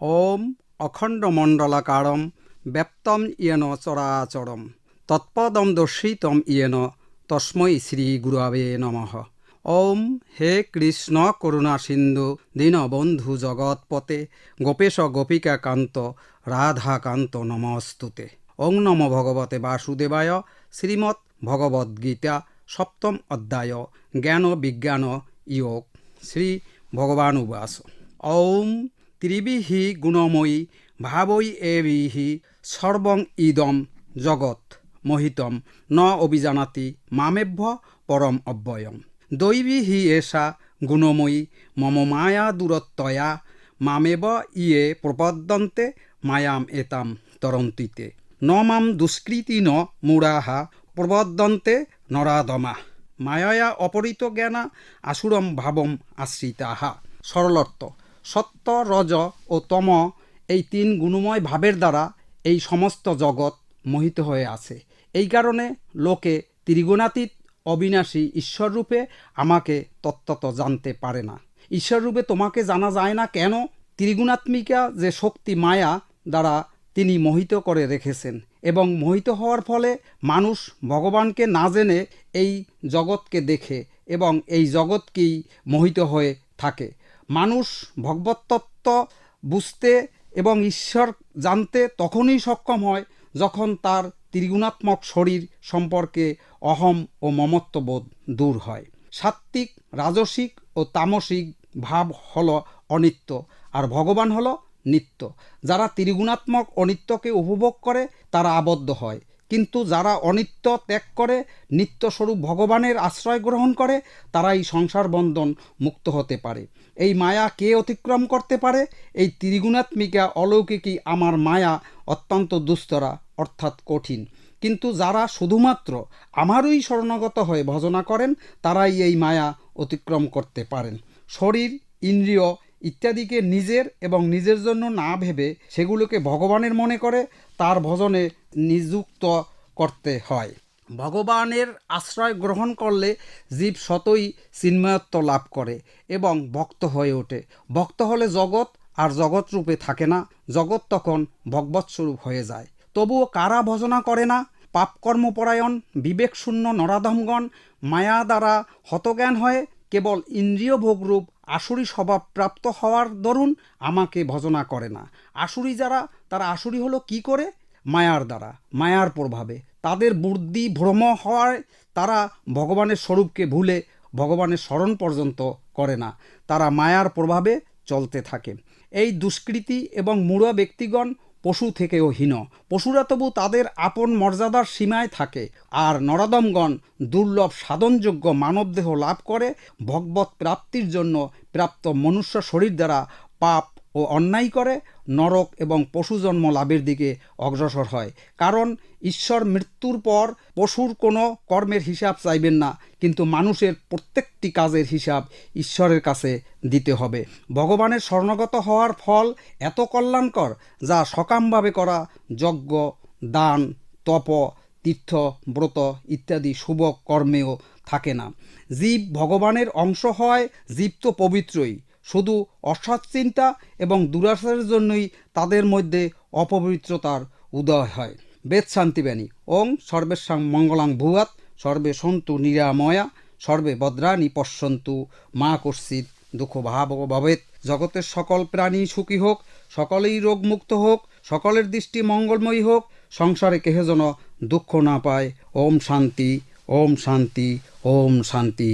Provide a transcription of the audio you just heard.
ওম অখণ্ডমণ্ডলাকারম ব্যপ্তম ইয়েন চরাচরম তৎপদম দর্শিতম ইয়েন তস্মৈ শ্রী গুরুবে নমঃ। ওম হে কৃষ্ণ করুণা সিন্ধু দীনবন্ধু জগৎপতে গোপেশ গোপিকা কান্ত রাধাকান্ত নমস্তুতে। ওং নম ভগবতে বাসুদেবায় শ্রীমৎ ভগবদ্গীতা সপ্তম অধ্যায় জ্ঞান বিজ্ঞান ইয়োগ শ্রী ভগবানুবাস। ঔম ত্রিবিঃ গুণময়ী, ভাবৈ এবিঃ সর্বং ইদম, জগৎ মোহিতম, ন অভিজানাতি, মামেভ্য পরম অব্যয়ম দৈবী হি এষা গুণময়ী, মম মায়া দূরত্বয়া মামেব ইয়ে প্রপদ্যন্তে মায়াম এতাম তরন্তিতে ন মাম দুষ্কৃতি ন মূঢ়াহা প্রবদ্যন্তে নরাদমা মায়ায়া অপরিত জ্ঞানা আসুরম ভাবম আশ্রিতাহা সরলর্থ সত্য রজ ও তম এই তিন গুণময় ভাবের দ্বারা এই সমস্ত জগৎ মোহিত হয়ে আছে। এই কারণে লোকে ত্রিগুণাতীত অবিনাশী ঈশ্বররূপে আমাকে তত্ত্বত জানতে পারে না। ঈশ্বররূপে তোমাকে জানা যায় না কেন? ত্রিগুণাত্মিকা যে শক্তি মায়া দ্বারা তিনি মোহিত করে রেখেছেন এবং মোহিত হওয়ার ফলে মানুষ ভগবানকে না জেনে এই জগৎকে দেখে এবং এই জগৎকেই মোহিত হয়ে থাকে। মানুষ ভগবতত্ত্ব বুঝতে এবং ঈশ্বর জানতে তখনই সক্ষম হয় যখন তার ত্রিগুণাত্মক শরীর সম্পর্কে অহম ও মমত্ববোধ দূর হয়। সাত্ত্বিক, রাজসিক ও তামসিক ভাব হল অনিত্য আর ভগবান হলো নিত্য। যারা ত্রিগুণাত্মক অনিত্যকে উপভোগ করে তারা আবদ্ধ হয়। কিন্তু যারা অনিত্য ত্যাগ করে, নিত্যস্বরূপ ভগবানের আশ্রয় গ্রহণ করে, তারাই সংসার বন্ধন মুক্ত হতে পারে। এই মায়া কে অতিক্রম করতে পারে? এই ত্রিগুণাত্মিকা অলৌকিকী আমার মায়া অত্যন্ত দুস্তরা, অর্থাৎ কঠিন। কিন্তু যারা শুধুমাত্র আমারই শরণাগত হয়ে ভজনা করেন, তারাই এই মায়া অতিক্রম করতে পারেন। শরীর, ইন্দ্রিয় ইত্যাদিকে নিজের এবং নিজের জন্য না ভেবে সেগুলোকে ভগবানের মনে করে, তার ভজনে নিযুক্ত করতে হয়। ভগবানের আশ্রয় গ্রহণ করলে জীব শতই চিন্ময়ত্ব লাভ করে এবং ভক্ত হয়ে ওঠে। ভক্ত হলে জগৎ আর জগৎ রূপে থাকে না। জগৎ তখন ভগবৎস্বরূপ হয়ে যায়। তবুও কারা ভজনা করে না? পাপকর্মপরায়ণ, বিবেকশূন্য নরাধমগণ মায়া দ্বারা হতজ্ঞান হয়ে কেবল ইন্দ্রিয় ভোগরূপ আসুরি স্বভাব প্রাপ্ত হওয়ার দরুন আমাকে ভজনা করে না। আসুরি যারা, তারা আসুরি হলো কি করে? মায়ার দ্বারা, মায়ার প্রভাবে। তাদের বুদ্ধি ভ্রম হওয়ায় তারা ভগবানের স্বরূপকে ভুলে ভগবানের স্মরণ পর্যন্ত করে না। তারা মায়ার প্রভাবে চলতে থাকে। এই দুষ্কৃতি এবং মূঢ় ব্যক্তিগণ পশু থেকেও হীন। পশুরা তবু তাদের আপন মর্যাদার সীমায় থাকে। আর নরদমগণ দুর্লভ সাধনযোগ্য মানবদেহ লাভ করে ভগবত প্রাপ্তির জন্য প্রাপ্ত মনুষ্য শরীর দ্বারা পাপ ও অন্যায় করে, নরক এবং পশু জন্ম লাভের দিকে অগ্রসর হয়। কারণ, ঈশ্বর মৃত্যুর পর পশুর কোনো কর্মের হিসাব চাইবেন না, কিন্তু মানুষের প্রত্যেকটি কাজের হিসাব ঈশ্বরের কাছে দিতে হবে। ভগবানের স্বর্ণগত হওয়ার ফল এত কল্যাণকর যা সকামভাবে করা যজ্ঞ, দান, তপ, তীর্থ, ব্রত ইত্যাদি শুভ কর্মেও থাকে না। জীব ভগবানের অংশ হয় জীব তো পবিত্রই। শুধু অসৎ চিন্তা এবং দুরাচারের জন্যই তাদের মধ্যে অপবিত্রতার উদয় হয়। বেদ শান্তিবাণী ওং সর্বেশাং মঙ্গলাং ভুয়াত সর্বে সন্তু নিরাময়া, সর্বে ভদ্রাণী পশ্যন্তু। মা কর্ষিত দুঃখ ভাব ভবেত জগতের সকল প্রাণী সুখী হোক, সকলেই রোগমুক্ত হোক, সকলের দৃষ্টি মঙ্গলময়ী হোক, সংসারে কেহ যেন দুঃখ না পায়। ওম শান্তি ওম শান্তি ওম শান্তি।